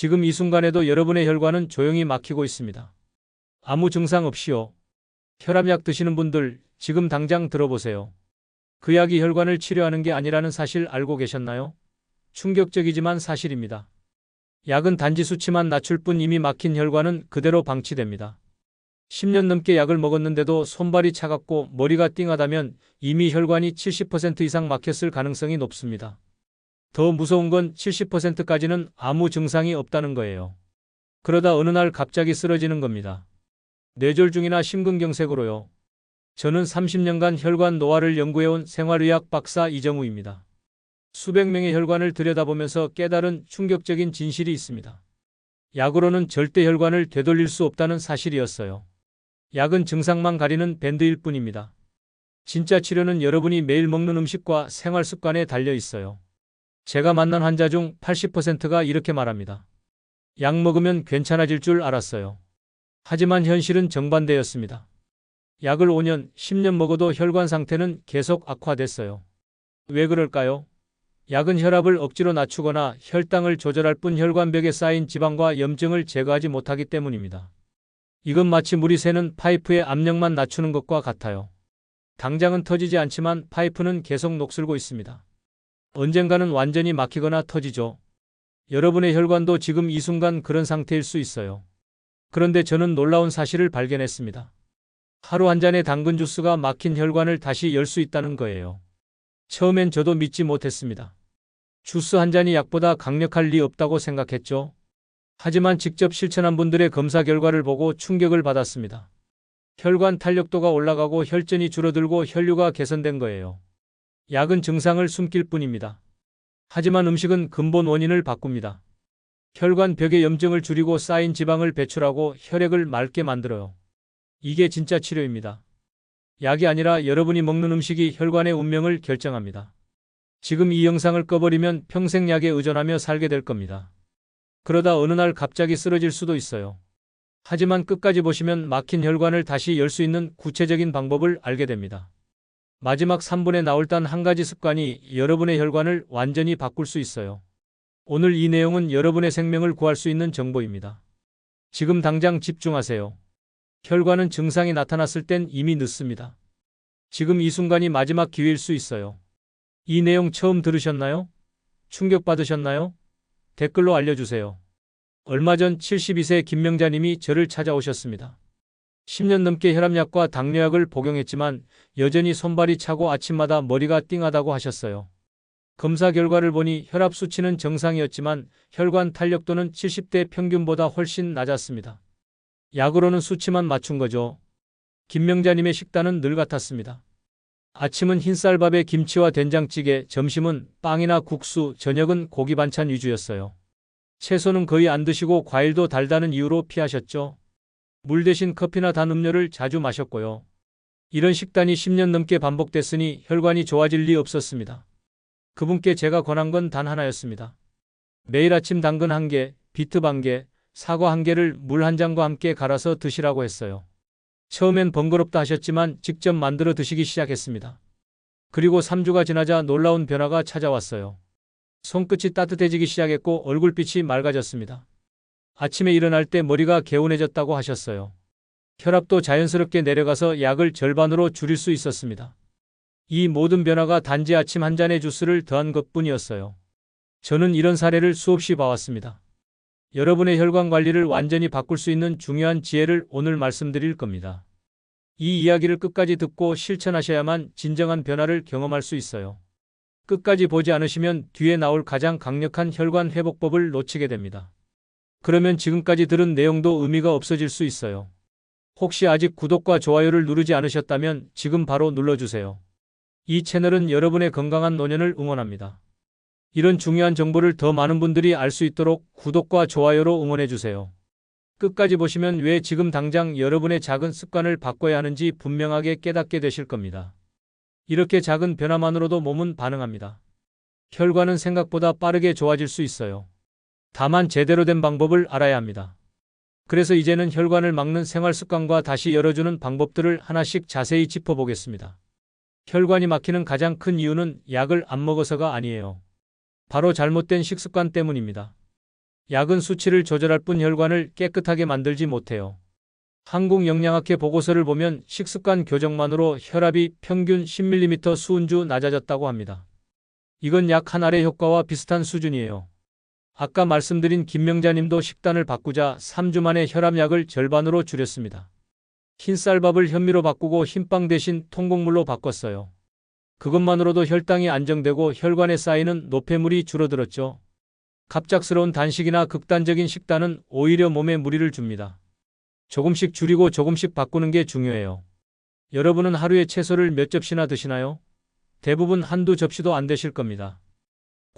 지금 이 순간에도 여러분의 혈관은 조용히 막히고 있습니다. 아무 증상 없이요. 혈압약 드시는 분들 지금 당장 들어보세요. 그 약이 혈관을 치료하는 게 아니라는 사실 알고 계셨나요? 충격적이지만 사실입니다. 약은 단지 수치만 낮출 뿐 이미 막힌 혈관은 그대로 방치됩니다. 10년 넘게 약을 먹었는데도 손발이 차갑고 머리가 띵하다면 이미 혈관이 70% 이상 막혔을 가능성이 높습니다. 더 무서운 건 70%까지는 아무 증상이 없다는 거예요. 그러다 어느 날 갑자기 쓰러지는 겁니다. 뇌졸중이나 심근경색으로요. 저는 30년간 혈관 노화를 연구해온 생활의학 박사 이정우입니다. 수백 명의 혈관을 들여다보면서 깨달은 충격적인 진실이 있습니다. 약으로는 절대 혈관을 되돌릴 수 없다는 사실이었어요. 약은 증상만 가리는 밴드일 뿐입니다. 진짜 치료는 여러분이 매일 먹는 음식과 생활 습관에 달려 있어요. 제가 만난 환자 중 80%가 이렇게 말합니다. 약 먹으면 괜찮아질 줄 알았어요. 하지만 현실은 정반대였습니다. 약을 5년, 10년 먹어도 혈관 상태는 계속 악화됐어요. 왜 그럴까요? 약은 혈압을 억지로 낮추거나 혈당을 조절할 뿐 혈관벽에 쌓인 지방과 염증을 제거하지 못하기 때문입니다. 이건 마치 물이 새는 파이프의 압력만 낮추는 것과 같아요. 당장은 터지지 않지만 파이프는 계속 녹슬고 있습니다. 언젠가는 완전히 막히거나 터지죠. 여러분의 혈관도 지금 이 순간 그런 상태일 수 있어요. 그런데 저는 놀라운 사실을 발견했습니다. 하루 한 잔의 당근 주스가 막힌 혈관을 다시 열 수 있다는 거예요. 처음엔 저도 믿지 못했습니다. 주스 한 잔이 약보다 강력할 리 없다고 생각했죠. 하지만 직접 실천한 분들의 검사 결과를 보고 충격을 받았습니다. 혈관 탄력도가 올라가고 혈전이 줄어들고 혈류가 개선된 거예요. 약은 증상을 숨길 뿐입니다. 하지만 음식은 근본 원인을 바꿉니다. 혈관 벽의 염증을 줄이고 쌓인 지방을 배출하고 혈액을 맑게 만들어요. 이게 진짜 치료입니다. 약이 아니라 여러분이 먹는 음식이 혈관의 운명을 결정합니다. 지금 이 영상을 꺼버리면 평생 약에 의존하며 살게 될 겁니다. 그러다 어느 날 갑자기 쓰러질 수도 있어요. 하지만 끝까지 보시면 막힌 혈관을 다시 열 수 있는 구체적인 방법을 알게 됩니다. 마지막 3분에 나올 단 한 가지 습관이 여러분의 혈관을 완전히 바꿀 수 있어요. 오늘 이 내용은 여러분의 생명을 구할 수 있는 정보입니다. 지금 당장 집중하세요. 혈관은 증상이 나타났을 땐 이미 늦습니다. 지금 이 순간이 마지막 기회일 수 있어요. 이 내용 처음 들으셨나요? 충격받으셨나요? 댓글로 알려주세요. 얼마 전 72세 김명자님이 저를 찾아오셨습니다. 10년 넘게 혈압약과 당뇨약을 복용했지만 여전히 손발이 차고 아침마다 머리가 띵하다고 하셨어요. 검사 결과를 보니 혈압 수치는 정상이었지만 혈관 탄력도는 70대 평균보다 훨씬 낮았습니다. 약으로는 수치만 맞춘 거죠. 김명자님의 식단은 늘 같았습니다. 아침은 흰쌀밥에 김치와 된장찌개, 점심은 빵이나 국수, 저녁은 고기 반찬 위주였어요. 채소는 거의 안 드시고 과일도 달다는 이유로 피하셨죠. 물 대신 커피나 단 음료를 자주 마셨고요. 이런 식단이 10년 넘게 반복됐으니 혈관이 좋아질 리 없었습니다. 그분께 제가 권한 건 단 하나였습니다. 매일 아침 당근 한 개, 비트 반 개, 사과 한 개를 물 한 잔과 함께 갈아서 드시라고 했어요. 처음엔 번거롭다 하셨지만 직접 만들어 드시기 시작했습니다. 그리고 3주가 지나자 놀라운 변화가 찾아왔어요. 손끝이 따뜻해지기 시작했고 얼굴빛이 맑아졌습니다. 아침에 일어날 때 머리가 개운해졌다고 하셨어요. 혈압도 자연스럽게 내려가서 약을 절반으로 줄일 수 있었습니다. 이 모든 변화가 단지 아침 한 잔의 주스를 더한 것 뿐이었어요. 저는 이런 사례를 수없이 봐왔습니다. 여러분의 혈관 관리를 완전히 바꿀 수 있는 중요한 지혜를 오늘 말씀드릴 겁니다. 이 이야기를 끝까지 듣고 실천하셔야만 진정한 변화를 경험할 수 있어요. 끝까지 보지 않으시면 뒤에 나올 가장 강력한 혈관 회복법을 놓치게 됩니다. 그러면 지금까지 들은 내용도 의미가 없어질 수 있어요. 혹시 아직 구독과 좋아요를 누르지 않으셨다면 지금 바로 눌러주세요. 이 채널은 여러분의 건강한 노년을 응원합니다. 이런 중요한 정보를 더 많은 분들이 알 수 있도록 구독과 좋아요로 응원해주세요. 끝까지 보시면 왜 지금 당장 여러분의 작은 습관을 바꿔야 하는지 분명하게 깨닫게 되실 겁니다. 이렇게 작은 변화만으로도 몸은 반응합니다. 혈관은 생각보다 빠르게 좋아질 수 있어요. 다만 제대로 된 방법을 알아야 합니다. 그래서 이제는 혈관을 막는 생활 습관과 다시 열어주는 방법들을 하나씩 자세히 짚어보겠습니다. 혈관이 막히는 가장 큰 이유는 약을 안 먹어서가 아니에요. 바로 잘못된 식습관 때문입니다. 약은 수치를 조절할 뿐 혈관을 깨끗하게 만들지 못해요. 한국영양학회 보고서를 보면 식습관 교정만으로 혈압이 평균 10mm 수은주 낮아졌다고 합니다. 이건 약 한 알의 효과와 비슷한 수준이에요. 아까 말씀드린 김명자님도 식단을 바꾸자 3주 만에 혈압약을 절반으로 줄였습니다. 흰쌀밥을 현미로 바꾸고 흰빵 대신 통곡물로 바꿨어요. 그것만으로도 혈당이 안정되고 혈관에 쌓이는 노폐물이 줄어들었죠. 갑작스러운 단식이나 극단적인 식단은 오히려 몸에 무리를 줍니다. 조금씩 줄이고 조금씩 바꾸는 게 중요해요. 여러분은 하루에 채소를 몇 접시나 드시나요? 대부분 한두 접시도 안 되실 겁니다.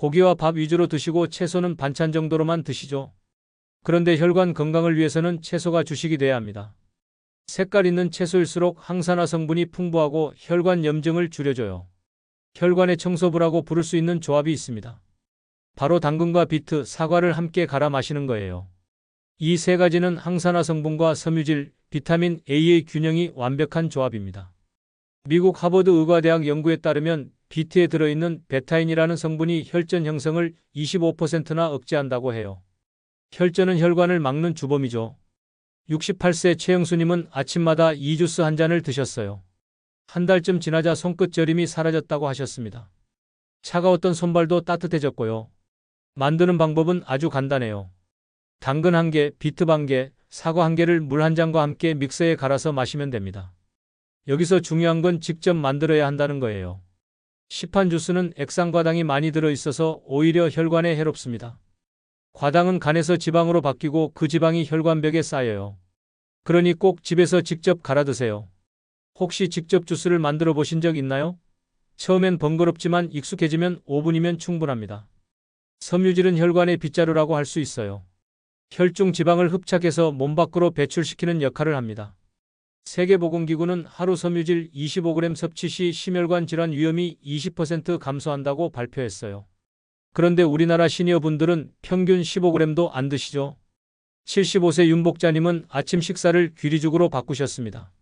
고기와 밥 위주로 드시고 채소는 반찬 정도로만 드시죠. 그런데 혈관 건강을 위해서는 채소가 주식이 돼야 합니다. 색깔 있는 채소일수록 항산화 성분이 풍부하고 혈관 염증을 줄여줘요. 혈관의 청소부라고 부를 수 있는 조합이 있습니다. 바로 당근과 비트, 사과를 함께 갈아 마시는 거예요. 이 세 가지는 항산화 성분과 섬유질, 비타민 A의 균형이 완벽한 조합입니다. 미국 하버드 의과대학 연구에 따르면 비트에 들어있는 베타인이라는 성분이 혈전 형성을 25%나 억제한다고 해요. 혈전은 혈관을 막는 주범이죠. 68세 최영수님은 아침마다 이 주스 한 잔을 드셨어요. 한 달쯤 지나자 손끝 저림이 사라졌다고 하셨습니다. 차가웠던 손발도 따뜻해졌고요. 만드는 방법은 아주 간단해요. 당근 한 개, 비트 반 개, 사과 한 개를 물 한 잔과 함께 믹서에 갈아서 마시면 됩니다. 여기서 중요한 건 직접 만들어야 한다는 거예요. 시판 주스는 액상과당이 많이 들어있어서 오히려 혈관에 해롭습니다. 과당은 간에서 지방으로 바뀌고 그 지방이 혈관벽에 쌓여요. 그러니 꼭 집에서 직접 갈아 드세요. 혹시 직접 주스를 만들어 보신 적 있나요? 처음엔 번거롭지만 익숙해지면 5분이면 충분합니다. 섬유질은 혈관의 빗자루라고 할 수 있어요. 혈중 지방을 흡착해서 몸 밖으로 배출시키는 역할을 합니다. 세계보건기구는 하루 섬유질 25g 섭취 시 심혈관 질환 위험이 20% 감소한다고 발표했어요. 그런데 우리나라 시니어분들은 평균 15g도 안 드시죠. 75세 윤복자님은 아침 식사를 귀리죽으로 바꾸셨습니다.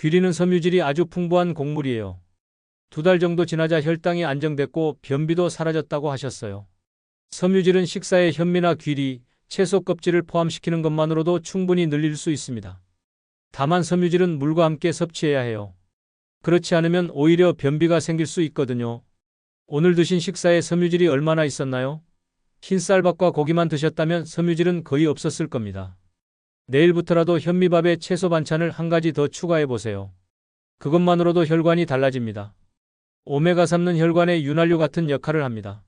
귀리는 섬유질이 아주 풍부한 곡물이에요. 두 달 정도 지나자 혈당이 안정됐고 변비도 사라졌다고 하셨어요. 섬유질은 식사에 현미나 귀리, 채소 껍질을 포함시키는 것만으로도 충분히 늘릴 수 있습니다. 다만 섬유질은 물과 함께 섭취해야 해요. 그렇지 않으면 오히려 변비가 생길 수 있거든요. 오늘 드신 식사에 섬유질이 얼마나 있었나요? 흰쌀밥과 고기만 드셨다면 섬유질은 거의 없었을 겁니다. 내일부터라도 현미밥에 채소 반찬을 한 가지 더 추가해 보세요. 그것만으로도 혈관이 달라집니다. 오메가3는 혈관의 윤활유 같은 역할을 합니다.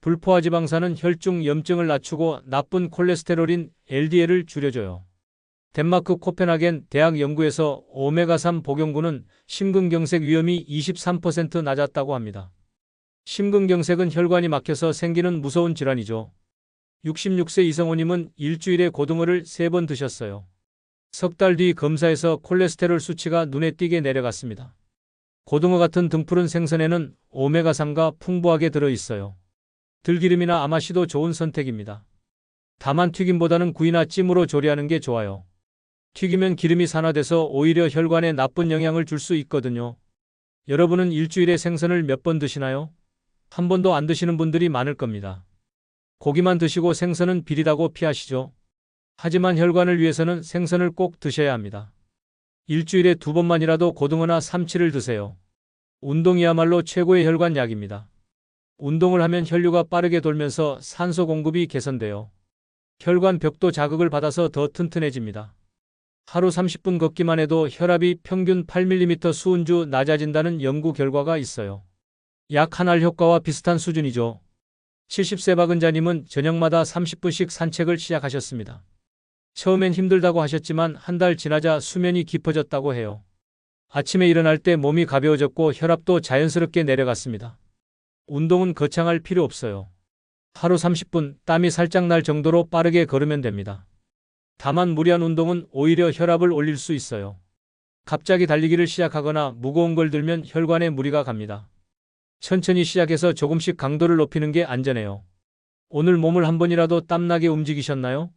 불포화 지방산은 혈중 염증을 낮추고 나쁜 콜레스테롤인 LDL을 줄여줘요. 덴마크 코펜하겐 대학 연구에서 오메가3 복용구는 심근경색 위험이 23% 낮았다고 합니다. 심근경색은 혈관이 막혀서 생기는 무서운 질환이죠. 66세 이성호님은 일주일에 고등어를 3번 드셨어요. 석 달 뒤 검사에서 콜레스테롤 수치가 눈에 띄게 내려갔습니다. 고등어 같은 등푸른 생선에는 오메가3가 풍부하게 들어있어요. 들기름이나 아마시도 좋은 선택입니다. 다만 튀김보다는 구이나 찜으로 조리하는 게 좋아요. 튀기면 기름이 산화돼서 오히려 혈관에 나쁜 영향을 줄 수 있거든요. 여러분은 일주일에 생선을 몇 번 드시나요? 한 번도 안 드시는 분들이 많을 겁니다. 고기만 드시고 생선은 비리다고 피하시죠. 하지만 혈관을 위해서는 생선을 꼭 드셔야 합니다. 일주일에 두 번만이라도 고등어나 삼치를 드세요. 운동이야말로 최고의 혈관 약입니다. 운동을 하면 혈류가 빠르게 돌면서 산소 공급이 개선돼요. 혈관 벽도 자극을 받아서 더 튼튼해집니다. 하루 30분 걷기만 해도 혈압이 평균 8mm 수은주 낮아진다는 연구 결과가 있어요. 약 한 알 효과와 비슷한 수준이죠. 70세 박은자님은 저녁마다 30분씩 산책을 시작하셨습니다. 처음엔 힘들다고 하셨지만 한 달 지나자 수면이 깊어졌다고 해요. 아침에 일어날 때 몸이 가벼워졌고 혈압도 자연스럽게 내려갔습니다. 운동은 거창할 필요 없어요. 하루 30분 땀이 살짝 날 정도로 빠르게 걸으면 됩니다. 다만 무리한 운동은 오히려 혈압을 올릴 수 있어요. 갑자기 달리기를 시작하거나 무거운 걸 들면 혈관에 무리가 갑니다. 천천히 시작해서 조금씩 강도를 높이는 게 안전해요. 오늘 몸을 한 번이라도 땀나게 움직이셨나요?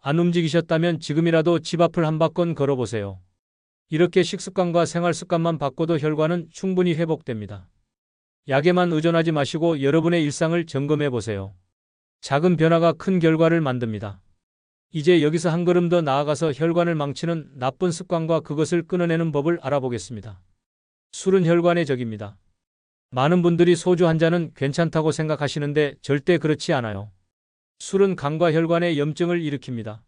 안 움직이셨다면 지금이라도 집 앞을 한 바퀴 걸어보세요. 이렇게 식습관과 생활 습관만 바꿔도 혈관은 충분히 회복됩니다. 약에만 의존하지 마시고 여러분의 일상을 점검해 보세요. 작은 변화가 큰 결과를 만듭니다. 이제 여기서 한 걸음 더 나아가서 혈관을 망치는 나쁜 습관과 그것을 끊어내는 법을 알아보겠습니다. 술은 혈관의 적입니다. 많은 분들이 소주 한 잔은 괜찮다고 생각하시는데 절대 그렇지 않아요. 술은 간과 혈관에 염증을 일으킵니다.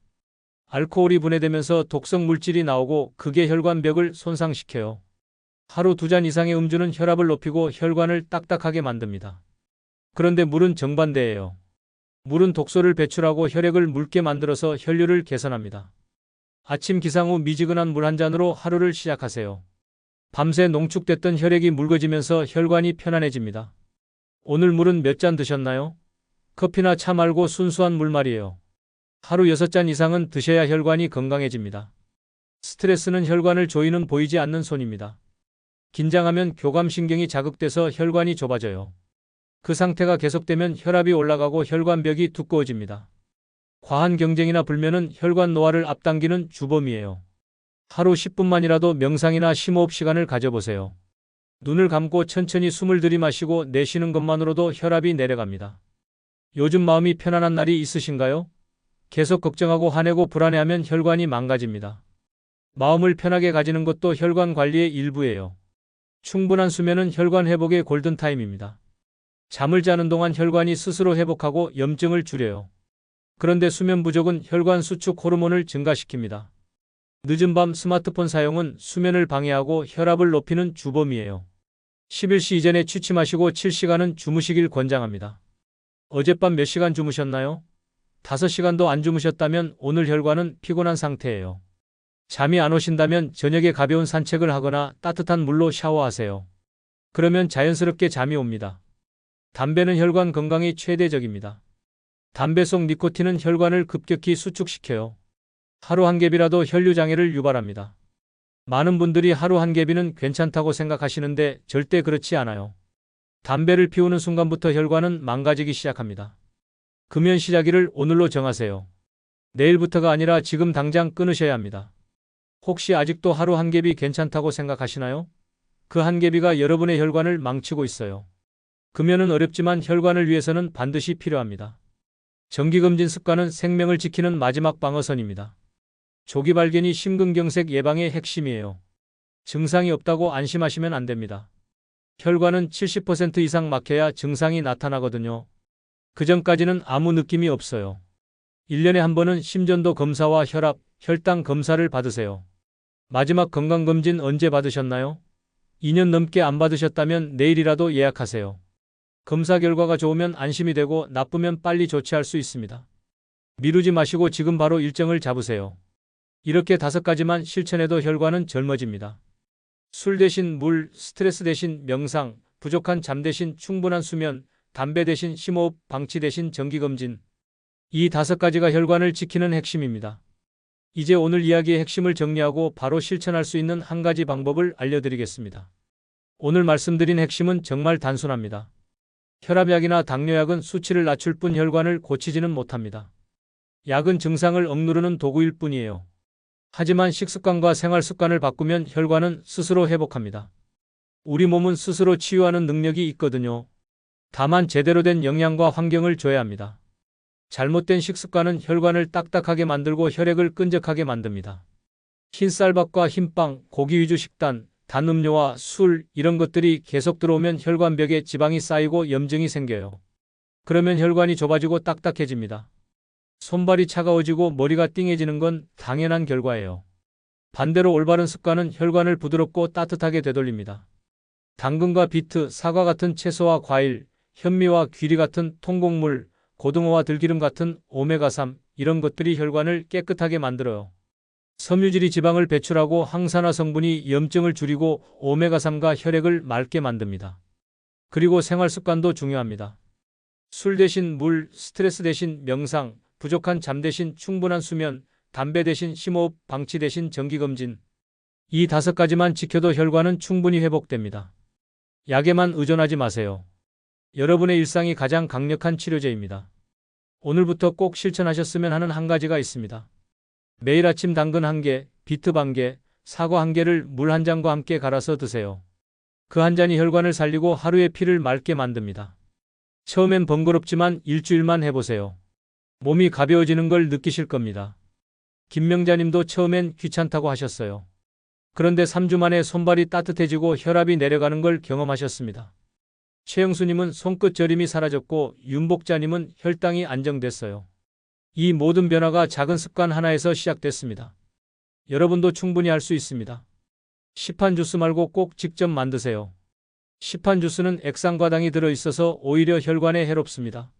알코올이 분해되면서 독성 물질이 나오고 그게 혈관벽을 손상시켜요. 하루 두 잔 이상의 음주는 혈압을 높이고 혈관을 딱딱하게 만듭니다. 그런데 물은 정반대예요. 물은 독소를 배출하고 혈액을 묽게 만들어서 혈류를 개선합니다. 아침 기상 후 미지근한 물 한 잔으로 하루를 시작하세요. 밤새 농축됐던 혈액이 묽어지면서 혈관이 편안해집니다. 오늘 물은 몇 잔 드셨나요? 커피나 차 말고 순수한 물 말이에요. 하루 6잔 이상은 드셔야 혈관이 건강해집니다. 스트레스는 혈관을 조이는 보이지 않는 손입니다. 긴장하면 교감신경이 자극돼서 혈관이 좁아져요. 그 상태가 계속되면 혈압이 올라가고 혈관벽이 두꺼워집니다. 과한 경쟁이나 불면은 혈관 노화를 앞당기는 주범이에요. 하루 10분만이라도 명상이나 심호흡 시간을 가져보세요. 눈을 감고 천천히 숨을 들이마시고 내쉬는 것만으로도 혈압이 내려갑니다. 요즘 마음이 편안한 날이 있으신가요? 계속 걱정하고 화내고 불안해하면 혈관이 망가집니다. 마음을 편하게 가지는 것도 혈관 관리의 일부예요. 충분한 수면은 혈관 회복의 골든타임입니다. 잠을 자는 동안 혈관이 스스로 회복하고 염증을 줄여요. 그런데 수면 부족은 혈관 수축 호르몬을 증가시킵니다. 늦은 밤 스마트폰 사용은 수면을 방해하고 혈압을 높이는 주범이에요. 11시 이전에 취침하시고 7시간은 주무시길 권장합니다. 어젯밤 몇 시간 주무셨나요? 5시간도 안 주무셨다면 오늘 혈관은 피곤한 상태예요. 잠이 안 오신다면 저녁에 가벼운 산책을 하거나 따뜻한 물로 샤워하세요. 그러면 자연스럽게 잠이 옵니다. 담배는 혈관 건강에 최대적입니다. 담배 속 니코틴은 혈관을 급격히 수축시켜요. 하루 한 갭이라도 혈류 장애를 유발합니다. 많은 분들이 하루 한 갭이는 괜찮다고 생각하시는데 절대 그렇지 않아요. 담배를 피우는 순간부터 혈관은 망가지기 시작합니다. 금연 시작일을 오늘로 정하세요. 내일부터가 아니라 지금 당장 끊으셔야 합니다. 혹시 아직도 하루 한 갭이 괜찮다고 생각하시나요? 그 한 갭이가 여러분의 혈관을 망치고 있어요. 금연은 어렵지만 혈관을 위해서는 반드시 필요합니다. 정기검진 습관은 생명을 지키는 마지막 방어선입니다. 조기 발견이 심근경색 예방의 핵심이에요. 증상이 없다고 안심하시면 안 됩니다. 혈관은 70% 이상 막혀야 증상이 나타나거든요. 그 전까지는 아무 느낌이 없어요. 1년에 한 번은 심전도 검사와 혈압, 혈당 검사를 받으세요. 마지막 건강검진 언제 받으셨나요? 2년 넘게 안 받으셨다면 내일이라도 예약하세요. 검사 결과가 좋으면 안심이 되고 나쁘면 빨리 조치할 수 있습니다. 미루지 마시고 지금 바로 일정을 잡으세요. 이렇게 다섯 가지만 실천해도 혈관은 젊어집니다. 술 대신 물, 스트레스 대신 명상, 부족한 잠 대신 충분한 수면, 담배 대신 심호흡, 방치 대신 정기검진. 이 다섯 가지가 혈관을 지키는 핵심입니다. 이제 오늘 이야기의 핵심을 정리하고 바로 실천할 수 있는 한 가지 방법을 알려드리겠습니다. 오늘 말씀드린 핵심은 정말 단순합니다. 혈압약이나 당뇨약은 수치를 낮출 뿐 혈관을 고치지는 못합니다. 약은 증상을 억누르는 도구일 뿐이에요. 하지만 식습관과 생활 습관을 바꾸면 혈관은 스스로 회복합니다. 우리 몸은 스스로 치유하는 능력이 있거든요. 다만 제대로 된 영양과 환경을 줘야 합니다. 잘못된 식습관은 혈관을 딱딱하게 만들고 혈액을 끈적하게 만듭니다. 흰쌀밥과 흰빵, 고기 위주 식단, 단 음료와 술 이런 것들이 계속 들어오면 혈관벽에 지방이 쌓이고 염증이 생겨요. 그러면 혈관이 좁아지고 딱딱해집니다. 손발이 차가워지고 머리가 띵해지는 건 당연한 결과예요. 반대로 올바른 습관은 혈관을 부드럽고 따뜻하게 되돌립니다. 당근과 비트, 사과 같은 채소와 과일, 현미와 귀리 같은 통곡물, 고등어와 들기름 같은 오메가3 이런 것들이 혈관을 깨끗하게 만들어요. 섬유질이 지방을 배출하고 항산화 성분이 염증을 줄이고 오메가3가 혈액을 맑게 만듭니다. 그리고 생활 습관도 중요합니다. 술 대신 물, 스트레스 대신 명상, 부족한 잠 대신 충분한 수면, 담배 대신 심호흡, 방치 대신 정기검진. 이 다섯 가지만 지켜도 혈관은 충분히 회복됩니다. 약에만 의존하지 마세요. 여러분의 일상이 가장 강력한 치료제입니다. 오늘부터 꼭 실천하셨으면 하는 한 가지가 있습니다. 매일 아침 당근 한 개, 비트 반 개, 사과 한 개를 물 한 잔과 함께 갈아서 드세요. 그 한 잔이 혈관을 살리고 하루의 피를 맑게 만듭니다. 처음엔 번거롭지만 일주일만 해보세요. 몸이 가벼워지는 걸 느끼실 겁니다. 김명자님도 처음엔 귀찮다고 하셨어요. 그런데 3주 만에 손발이 따뜻해지고 혈압이 내려가는 걸 경험하셨습니다. 최영수님은 손끝 저림이 사라졌고 윤복자님은 혈당이 안정됐어요. 이 모든 변화가 작은 습관 하나에서 시작됐습니다. 여러분도 충분히 할 수 있습니다. 시판 주스 말고 꼭 직접 만드세요. 시판 주스는 액상과당이 들어있어서 오히려 혈관에 해롭습니다.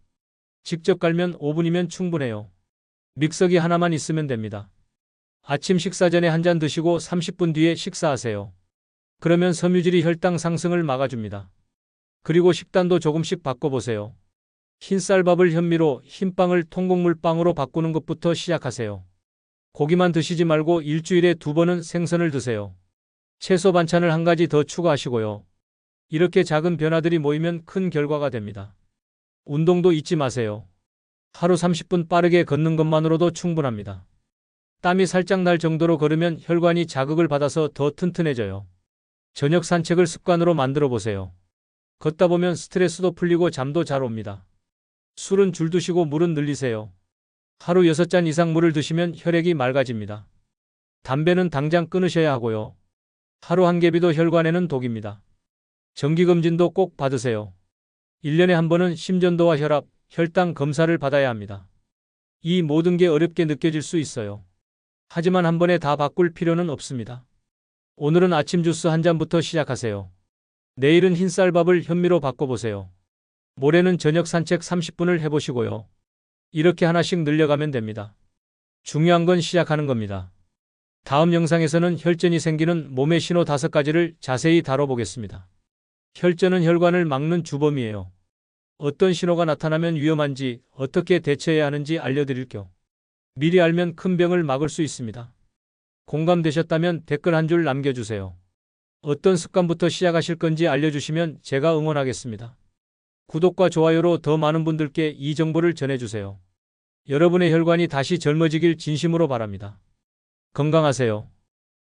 직접 갈면 5분이면 충분해요. 믹서기 하나만 있으면 됩니다. 아침 식사 전에 한 잔 드시고 30분 뒤에 식사하세요. 그러면 섬유질이 혈당 상승을 막아줍니다. 그리고 식단도 조금씩 바꿔보세요. 흰쌀밥을 현미로, 흰빵을 통곡물빵으로 바꾸는 것부터 시작하세요. 고기만 드시지 말고 일주일에 두 번은 생선을 드세요. 채소 반찬을 한 가지 더 추가하시고요. 이렇게 작은 변화들이 모이면 큰 결과가 됩니다. 운동도 잊지 마세요. 하루 30분 빠르게 걷는 것만으로도 충분합니다. 땀이 살짝 날 정도로 걸으면 혈관이 자극을 받아서 더 튼튼해져요. 저녁 산책을 습관으로 만들어 보세요. 걷다 보면 스트레스도 풀리고 잠도 잘 옵니다. 술은 줄 드시고 물은 늘리세요. 하루 6잔 이상 물을 드시면 혈액이 맑아집니다. 담배는 당장 끊으셔야 하고요. 하루 한 개비도 혈관에는 독입니다. 정기검진도 꼭 받으세요. 1년에 한 번은 심전도와 혈압, 혈당 검사를 받아야 합니다. 이 모든 게 어렵게 느껴질 수 있어요. 하지만 한 번에 다 바꿀 필요는 없습니다. 오늘은 아침 주스 한 잔부터 시작하세요. 내일은 흰쌀밥을 현미로 바꿔보세요. 모레는 저녁 산책 30분을 해보시고요. 이렇게 하나씩 늘려가면 됩니다. 중요한 건 시작하는 겁니다. 다음 영상에서는 혈전이 생기는 몸의 신호 다섯 가지를 자세히 다뤄보겠습니다. 혈전은 혈관을 막는 주범이에요. 어떤 신호가 나타나면 위험한지 어떻게 대처해야 하는지 알려드릴 겸 미리 알면 큰 병을 막을 수 있습니다. 공감되셨다면 댓글 한 줄 남겨주세요. 어떤 습관부터 시작하실 건지 알려주시면 제가 응원하겠습니다. 구독과 좋아요로 더 많은 분들께 이 정보를 전해주세요. 여러분의 혈관이 다시 젊어지길 진심으로 바랍니다. 건강하세요.